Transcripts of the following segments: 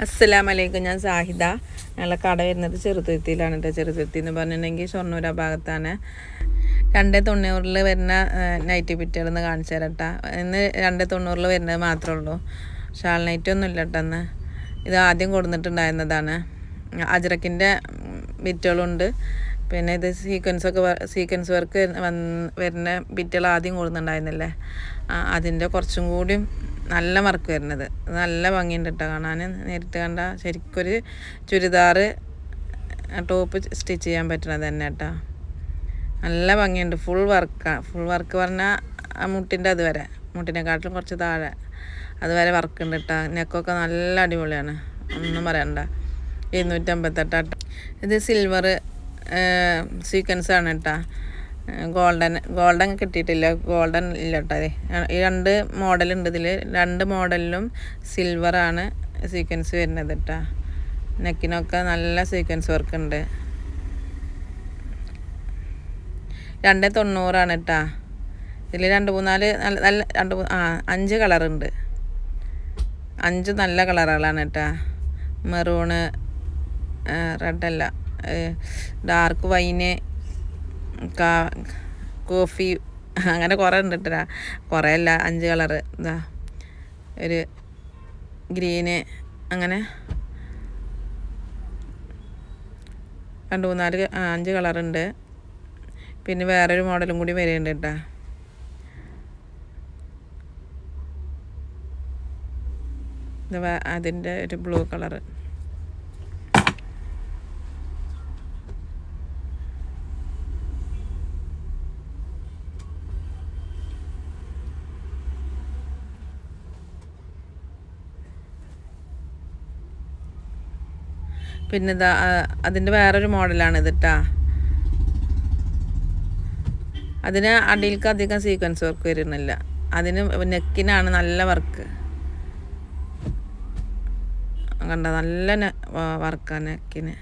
അസ്സലാമലൈക്കും ഞാൻ സാഹിദ. ഞങ്ങളെ കട വരുന്നത് ചെറുതുരുത്തിയിലാണ് കേട്ടോ ചെറുതുരുത്തി എന്ന് പറഞ്ഞിട്ടുണ്ടെങ്കിൽ ഷൊർണൂർ ആ ഭാഗത്താണ്. രണ്ട് തൊണ്ണൂറിൽ വരുന്ന നൈറ്റ് പിറ്റേന്ന് കാണിച്ചു തരാം കേട്ടോ ഇന്ന് രണ്ട് തൊണ്ണൂറിൽ വരുന്നത് മാത്രമേ ഉള്ളൂ. ഷാൾ നൈറ്റ് ഒന്നും ഇല്ല കേട്ടെന്ന് ഇത് ആദ്യം കൊടുത്തിട്ടുണ്ടായിരുന്നതാണ് അജ്രക്കിന്റെ ബിറ്റുകളുണ്ട് പിന്നെ ഇത് സീക്വൻസ് ഒക്കെ സീക്വൻസ് വർക്ക് വന്ന് വരുന്ന ബിറ്റുകൾ ആദ്യം കൊടുക്കുന്നുണ്ടായിരുന്നില്ലേ അതിന്റെ കുറച്ചും കൂടി നല്ല വർക്ക് വരുന്നത്. നല്ല ഭംഗിയുണ്ട് കേട്ടോ കാണാൻ. നേരിട്ട് കണ്ട ശരിക്കൊരു ചുരിദാറ് ടോപ്പ് സ്റ്റിച്ച് ചെയ്യാൻ പറ്റണത് തന്നെ കേട്ടോ നല്ല ഭംഗിയുണ്ട്. ഫുൾ വർക്കാണ് ഫുൾ വർക്ക് പറഞ്ഞാൽ ആ മുട്ടിന്റെ അതുവരെ മുട്ടിനെക്കാട്ടിലും കുറച്ച് താഴെ. അതുവരെ വർക്ക് ഉണ്ട് കേട്ടോ നെക്കൊക്കെ നല്ല അടിപൊളിയാണ്. ഒന്നും പറയണ്ട. എഴുന്നൂറ്റമ്പത്തെട്ടാട്ട ഇത് സിൽവർ സീക്വൻസ് ആണ് കേട്ടോ ഗോൾഡൻ ഗോൾഡൻ കിട്ടിയിട്ടില്ല. ഗോൾഡൻ ഇല്ല കേട്ടോ അതെ. ഈ രണ്ട് മോഡലുണ്ട് ഇതിൽ രണ്ട് മോഡലിലും സിൽവറാണ് സീക്വൻസ് വരുന്നത് കേട്ടോ. നെക്കിനൊക്കെ നല്ല സീക്വൻസ് വർക്ക് ഉണ്ട്. രണ്ട് തൊണ്ണൂറാണ് കേട്ടോ. ഇതിൽ രണ്ട് മൂന്നാൽ നല്ല നല്ല രണ്ട് ആ അഞ്ച് കളറുണ്ട് അഞ്ച് നല്ല കളറുകളാണ് കേട്ടോ. മെറൂണ് റെഡല്ല ഡാർക്ക് വൈന് കാ കോഫി അങ്ങനെ കുറേ ഉണ്ട് കേട്ടാ കുറേ അല്ല അഞ്ച് കളർ ഇതാ ഒരു ഗ്രീന് അങ്ങനെ രണ്ട് മൂന്നാൽ അഞ്ച് കളറുണ്ട്. പിന്നെ വേറൊരു മോഡലും കൂടി വരുന്നുണ്ട് കേട്ടാ അതിന്റെ ഒരു ബ്ലൂ കളറ്. പിന്നെ ഇതാ അതിന്റെ വേറൊരു മോഡലാണ് ഇത് കേട്ടാ അതിന് അടിയിൽക്ക് അധികം സീക്വൻസ് വർക്ക് വരുന്നില്ല. അതിന് നെക്കിനാണ് നല്ല വർക്ക് കണ്ട നല്ല വർക്കാണ് നെക്കിന്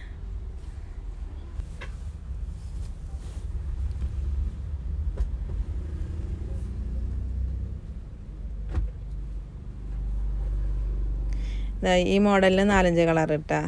ഈ മോഡലിന് നാലഞ്ച് കളർ ഇട്ടാ.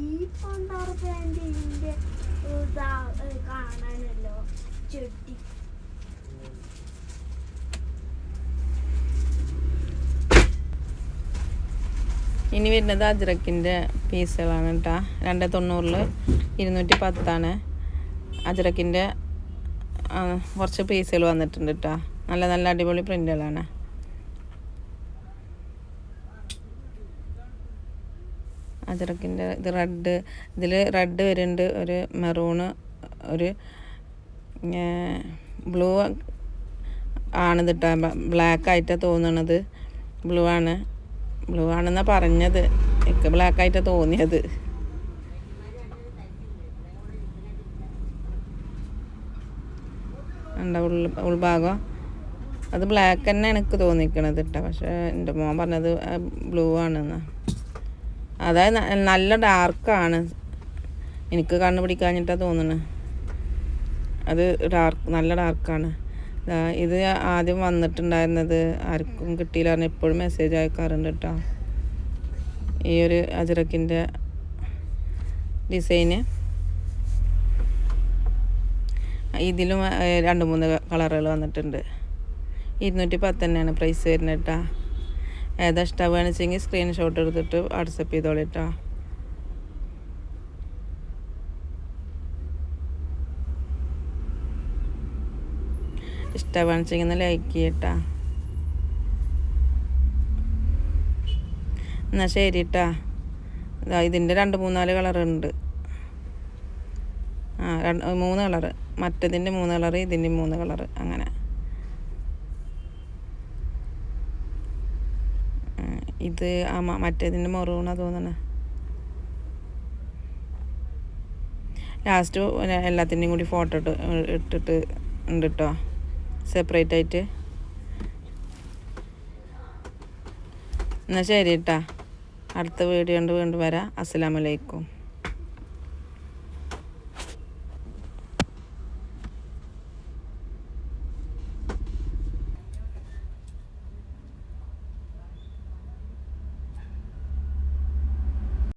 ഈ പണ്ടാറ് പാന്റ് കാണാനല്ലോ ചെട്ടി ഇനി വരുന്നത് അജ്രക്കിന്റെ പീസുകളാണ് കേട്ടോ. രണ്ട് തൊണ്ണൂറിൽ ഇരുന്നൂറ്റി പത്താണ്. അജ്രക്കിന്റെ കുറച്ച് പീസുകൾ വന്നിട്ടുണ്ട് കേട്ടോ. നല്ല നല്ല അടിപൊളി പ്രിന്റുകളാണ്. അജ്രക്കിന്റെ ഇത് റെഡ് ഇതിൽ റെഡ് വരുന്നുണ്ട് ഒരു മെറൂണ് ഒരു ബ്ലൂ ആണ് കേട്ടോ ബ്ലാക്ക് ആയിട്ടാണ് തോന്നണത്. ബ്ലൂ ആണ്. ബ്ലൂ ആണെന്നാണ് പറഞ്ഞത്. എനിക്ക് ബ്ലാക്ക് ആയിട്ടാണ് തോന്നിയത്. ഉണ്ട ഉൾ ഉൾഭാഗം? അത് ബ്ലാക്ക് തന്നെ എനിക്ക് തോന്നിക്കണത് കേട്ടോ പക്ഷേ എന്റെ മോൻ പറഞ്ഞത് ബ്ലൂ ആണെന്ന്. അതായത് നല്ല ഡാർക്കാണ്. എനിക്ക് കണ്ടുപിടിക്കാഞ്ഞിട്ടാണ് തോന്നുന്നത് അത് ഡാർക്ക് നല്ല ഡാർക്കാണ്. ഇത് ആദ്യം വന്നിട്ടുണ്ടായിരുന്നത് ആർക്കും കിട്ടിയില്ല എപ്പോഴും മെസ്സേജ് അയക്കാറുണ്ട് കേട്ടോ ഈ ഒരു അജറക്കിന്റെ ഡിസൈന് ഇതിലും രണ്ട് മൂന്ന് കളറുകൾ വന്നിട്ടുണ്ട്. ഇരുന്നൂറ്റി പത്ത് തന്നെയാണ് പ്രൈസ് വരുന്നത് കേട്ടോ ഏതാ ഇഷ്ടമാവുകയെന്ന് വെച്ചെങ്കിൽ സ്ക്രീൻഷോട്ട് എടുത്തിട്ട് വാട്സപ്പ് ചെയ്തോളി കേട്ടോ വെച്ചെങ്കിൽ ഒന്ന് ലൈക്ക് ചെയ്യട്ടാ. എന്നാൽ ശരി കേട്ടാ ഇതാ ഇതിന്റെ രണ്ട് മൂന്നാൽ കളറുണ്ട് ആ രണ്ട് മൂന്ന് കളറ് മറ്റതിന്റെ മൂന്ന് കളറ് ഇതിന്റെ മൂന്ന് കളറ് അങ്ങനെ. ഇത് ആ മറ്റേതിന്റെ മറുപണ തോന്നണേ. ലാസ്റ്റ് എല്ലാത്തിന്റെയും കൂടി ഫോട്ടോ ഇട്ട് ഇട്ടിട്ട് ഉണ്ട് കേട്ടോ സെപ്പറേറ്റ് ആയിട്ട്. എന്നാൽ ശരി കേട്ടാ അടുത്ത വീഡിയോ കൊണ്ട് വീണ്ടും വരാം. അസ്സലാമലൈക്കും